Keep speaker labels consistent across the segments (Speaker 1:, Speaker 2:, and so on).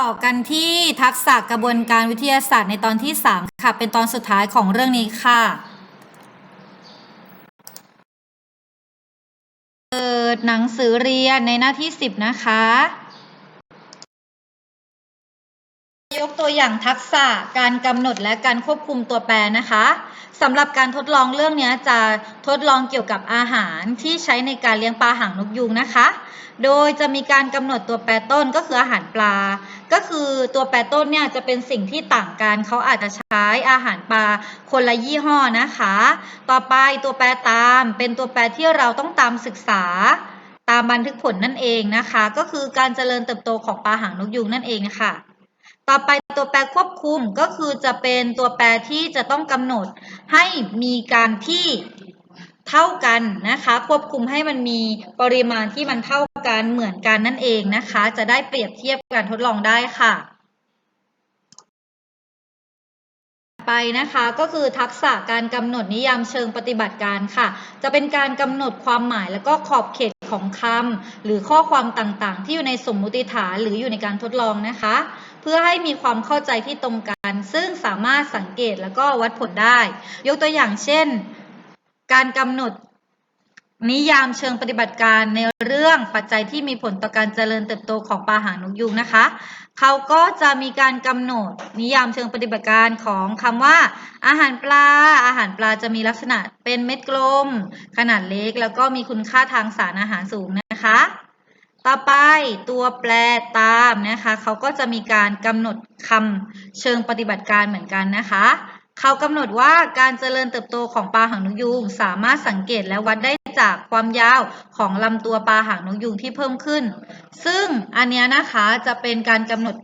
Speaker 1: ต่อกันที่ทักษะกระบวนการวิทยาศาสตร์ในตอนที่ 3 ค่ะ เป็นตอนสุดท้ายของเรื่องนี้ค่ะเปิดหนังสือเรียนในหน้าที่ 10 นะคะ ยกตัวอย่างทักษะการกำหนดและการควบคุมตัวแปรนะคะสำหรับการทดลองเรื่องนี้จะทดลองเกี่ยวกับอาหารที่ใช้ในการเลี้ยงปลาหางนกยูงนะคะ โดยจะมีการกำหนดตัวแปรต้นก็คืออาหารปลา ก็คือตัวแปรต้นเนี่ยจะเป็นสิ่งที่ต่างกันเขาอาจจะใช้อาหารปลาคนละยี่ห้อนะคะ ต่อไปตัวแปรตามเป็นตัวแปรที่เราต้องตามศึกษาตามบันทึกผลนั่นเองนะคะ ก็คือการเจริญเติบโตของปลาหางนกยูงนั่นเองนะคะต่อไปตัวแปรควบคุมก็คือจะเป็นตัวแปรที่จะต้องกำหนดให้มีการที่เท่ากันนะคะ ควบคุมให้มันมีปริมาณที่มันเท่า กันเหมือนกันนั่นเองนะคะ จะได้เปรียบเทียบการทดลองได้ค่ะ ไปนะคะก็คือทักษะการกำหนดนิยามเชิงปฏิบัติการค่ะ จะเป็นการกำหนดความหมายแล้วก็ขอบเขตของคำหรือข้อความต่างๆ ที่อยู่ในสมมุติฐานหรืออยู่ในการทดลองนะคะ เพื่อให้มีความเข้าใจที่ตรงกัน ซึ่งสามารถสังเกตแล้วก็วัดผลได้ ยกตัวอย่างเช่น การกำหนด นิยามเชิงปฏิบัติการในเรื่องปัจจัยที่มีผลต่อการเจริญเติบโตของปลาหางนกยูงนะคะ เขาก็จะมีการกำหนดนิยามเชิงปฏิบัติการของคำว่า อาหารปลา อาหารปลาจะมีลักษณะเป็นเม็ดกลม ขนาดเล็กแล้วก็มีคุณค่าทางสารอาหารสูงนะคะ ต่อไปตัวแปรตามนะคะ เขาก็จะมีการกำหนดคำเชิงปฏิบัติการเหมือนกันนะคะเขากำหนดว่าการเจริญเติบโตของปลาหางนกยูงสามารถสังเกตและวัดได้ จากความยาวของลำตัวปลาหางนกยูงที่เพิ่มขึ้น ซึ่งอันเนี้ยนะคะจะเป็นการกำหนด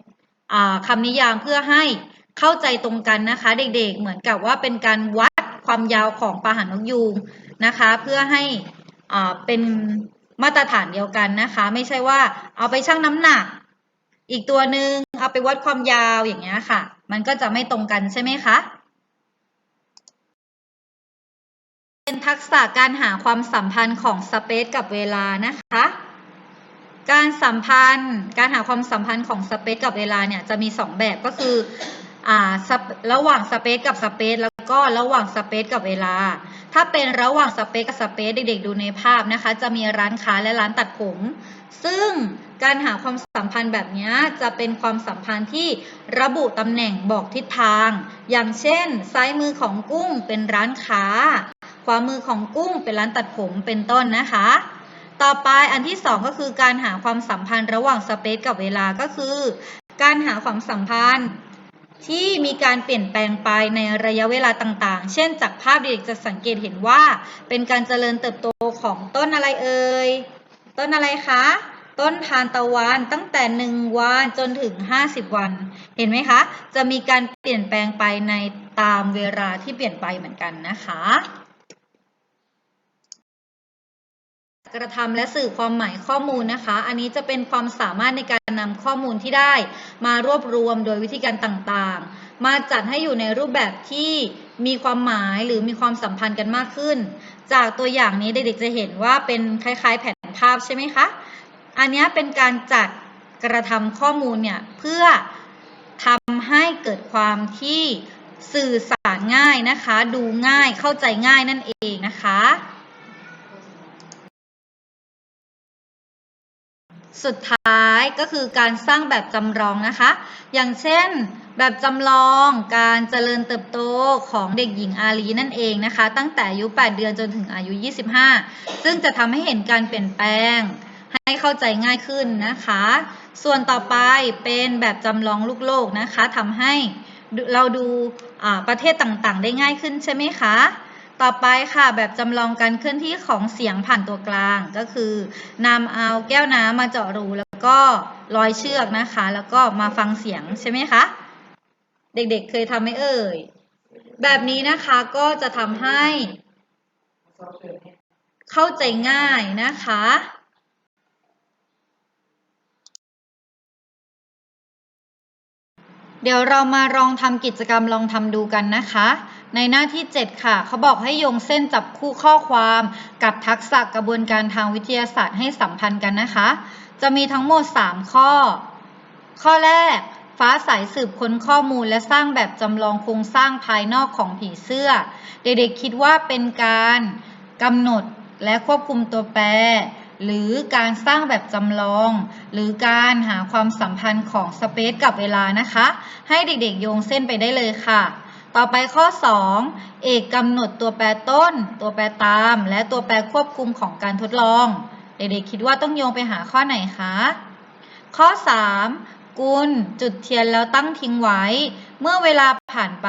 Speaker 1: คำนิยามเพื่อให้เข้าใจตรงกันนะคะ เด็กๆ เหมือนกับว่าเป็นการวัดความยาวของปลาหางนกยูงนะคะ เพื่อให้เป็นมาตรฐานเดียวกันนะคะ ไม่ใช่ว่าเอาไปชั่งน้ำหนัก อีกตัวหนึ่งเอาไปวัดความยาวอย่างเงี้ยค่ะ มันก็จะไม่ตรงกันใช่ไหมคะ เป็นทักษะการหาความสัมพันธ์ของสเปซกับเวลานะคะ การสัมพันธ์ การหาความสัมพันธ์ของสเปซกับเวลาเนี่ยจะมี 2 แบบก็คืออ่าระหว่างสเปซกับสเปซแล้วก็ระหว่างสเปซกับเวลา ถ้าเป็นระหว่างสเปซกับสเปซเด็กๆดูในภาพนะคะ จะมีร้านค้าและร้านตัดผม ซึ่งการหาความสัมพันธ์แบบนี้จะเป็นความสัมพันธ์ที่ระบุตำแหน่งบอกทิศทาง อย่างเช่น ซ้ายมือของกุ้งเป็นร้านค้า ขวามือของกุ้งเป็นร้านตัดผมเป็นต้นนะคะ ต่อไปอันที่สองก็คือการหาความสัมพันธ์ระหว่างสเปซกับเวลาก็คือ การหาความสัมพันธ์ที่มีการเปลี่ยนแปลงไปในระยะเวลาต่างๆ เช่น จากภาพเด็กจะสังเกตเห็นว่า เป็นการเจริญเติบโตของต้นอะไรเอ่ย ต้นอะไรคะ ต้นทานตะวันตั้งแต่ 1 วันจนถึง 50 วัน เห็นไหมคะ จะมีการเปลี่ยนแปลงไปในตามเวลาที่เปลี่ยนไปเหมือนกันนะคะ กระทำและสื่อความหมายข้อมูลนะคะ อันนี้จะเป็นความสามารถในการนำข้อมูลที่ได้ มารวบรวมโดยวิธีการต่างๆ มาจัดให้อยู่ในรูปแบบที่มีความหมายหรือมีความสัมพันธ์กันมากขึ้น จากตัวอย่างนี้เด็กๆจะเห็นว่าเป็นคล้ายๆ แผนภาพใช่ไหมคะ อันนี้เป็นการจัดกระทำข้อมูลเนี่ยเพื่อทำให้เกิดความที่สื่อสารง่ายนะคะ ดูง่ายเข้าใจง่ายนั่นเองนะคะ สุดท้ายก็คือการสร้างแบบจำลองนะคะ อย่างเช่น แบบจำลองการเจริญเติบโตของเด็กหญิงอาลีนั่นเองนะคะ ตั้งแต่อายุ 8 เดือนจนถึงอายุ 25 ซึ่งจะทำให้เห็นการเปลี่ยนแปลง ให้เข้าใจง่ายขึ้นนะคะ ส่วนต่อไปเป็นแบบจำลองลูกโลกนะคะทำให้เราดูประเทศต่างๆ ได้ง่ายขึ้นใช่ไหมคะ ต่อไปค่ะแบบจำลองการเคลื่อนที่ของเสียงผ่านตัวกลางก็คือนำเอาแก้วน้ำมาเจาะรูแล้วก็ร้อยเชือกนะคะ แล้วก็มาฟังเสียงใช่ไหมคะเด็กๆเคยทำไหมเอ่ย แบบนี้นะคะก็จะทำให้เข้าใจง่ายนะคะเดี๋ยวเรามาลองทำกิจกรรมลองทำดูกันนะคะ ในหน้าที่ 7 ค่ะ เขาบอกให้โยงเส้นจับคู่ข้อความกับทักษะกระบวนการทางวิทยาศาสตร์ให้สัมพันธ์กันนะคะ จะมีทั้งหมด 3 ข้อ ข้อแรก ฟ้าใสสืบค้นข้อมูลและสร้างแบบจำลองโครงสร้างภายนอกของผีเสื้อ เด็กๆคิดว่าเป็นการกำหนดและควบคุมตัวแปร หรือการสร้างแบบจำลอง หรือการหาความสัมพันธ์ของสเปซกับเวลานะคะ ให้เด็กๆโยงเส้นไปได้เลยค่ะ ต่อไปข้อ 2 เอกกำหนดตัวแปรต้น ตัวแปรตาม และตัวแปรควบคุมของการทดลอง เด็กๆคิดว่าต้องโยงไปหาข้อไหนคะ ข้อ 3 กุลจุดเทียนแล้วตั้งทิ้งไว้ เมื่อเวลาผ่านไป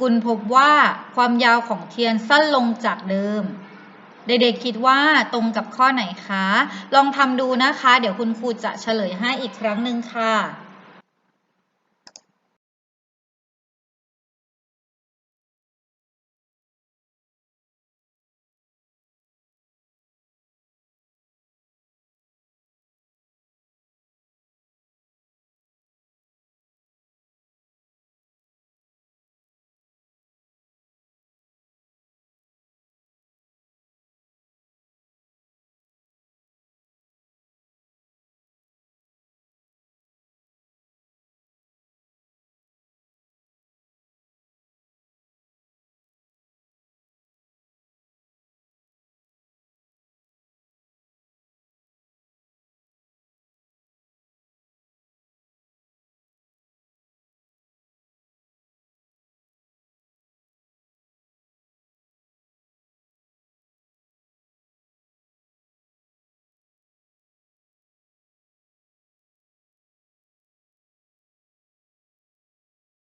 Speaker 1: กุลพบว่าความยาวของเทียนสั้นลงจากเดิม เด็กๆคิดว่าตรงกับข้อไหนคะ ลองทำดูนะคะ เดี๋ยวคุณครูจะเฉลยให้อีกครั้งหนึ่งค่ะ